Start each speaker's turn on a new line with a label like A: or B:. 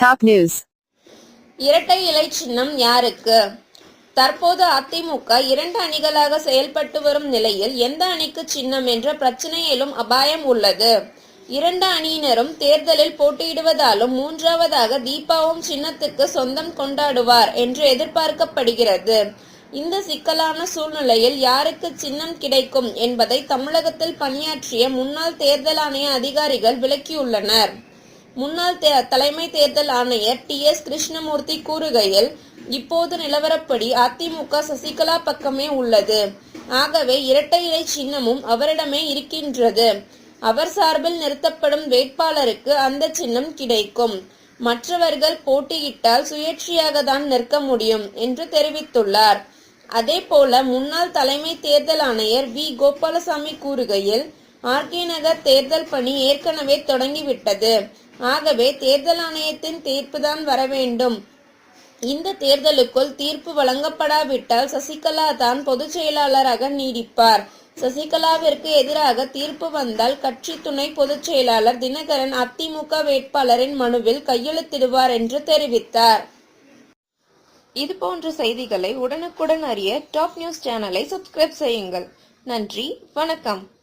A: Top news
B: இரட்டை இலை சின்னம் யாருக்கு? தற்போது அதிமுக இரண்டு அணிகளாக செயல்பட்டு வரும் நிலையில் எந்த அணிக்கு சின்னம் என்ற பிரச்சனை எழும் அபாயம் உள்ளது. இரண்டு அணியினரும் தேர்தலில் போட்டியிடுவதாலும் மூன்றாவதாக தீபாவும் சின்னத்துக்கு சொந்தம் கொண்டாடுவார் என்று எதிர்பார்க்கப்படுகிறது. இந்த சிக்கலான சூழ்நிலையில் யாருக்கு சின்னம் கிடைக்கும் என்பதை தமிழகத்தில் பணியாற்றிய முன்னாள் தேர்தல் ஆணைய அதிகாரிகள் விளக்கியுள்ளனர். முன்னாள் தே- தலைமை தேர்தல் ஆணையர் டி. எஸ். கிருஷ்ணமூர்த்தி கூறுகையில் இப்போது நிலவரப்படி அதிமுக சசிகலா பக்கமே உள்ளது. ஆகவே இரட்டை இலை சின்னமும் அவரிடமே இருக்கின்றது. அவர் சார்பில் நிறுத்தப்படும் வேட்பாளருக்கு அந்த சின்னம் கிடைக்கும். மற்றவர்கள் போட்டியிட்டால் சுயேட்சையாக தான் நிற்க முடியும் என்று தெரிவித்துள்ளார். அதேபோல முன்னாள் தலைமை தேர்தல் ஆணையர் வி. கோபாலசாமி கூறுகையில் ஆர்கே நகர் தேர்தல் பணி ஏற்கனவே தொடங்கிவிட்டது. ஆகவே தேர்தல் ஆணையத்தின் தீர்ப்புதான் வர வேண்டும். இந்த தேர்தலுக்குள் தீர்ப்பு வழங்கப்படாவிட்டால் சசிகலா தான் பொதுச் செயலாளராக நீடிப்பார். சசிகலாவிற்கு எதிராக தீர்ப்பு வந்தால் கட்சி துணை பொதுச் செயலாளர் தினகரன் அதிமுக வேட்பாளரின் மனுவில் கையெழுத்திடுவார் என்று தெரிவித்தார். இது போன்ற செய்திகளை உடனுக்குடன் அறிய டாப் நியூஸ் சேனலை சப்ஸ்கிரைப் செய்யுங்கள். நன்றி வணக்கம்.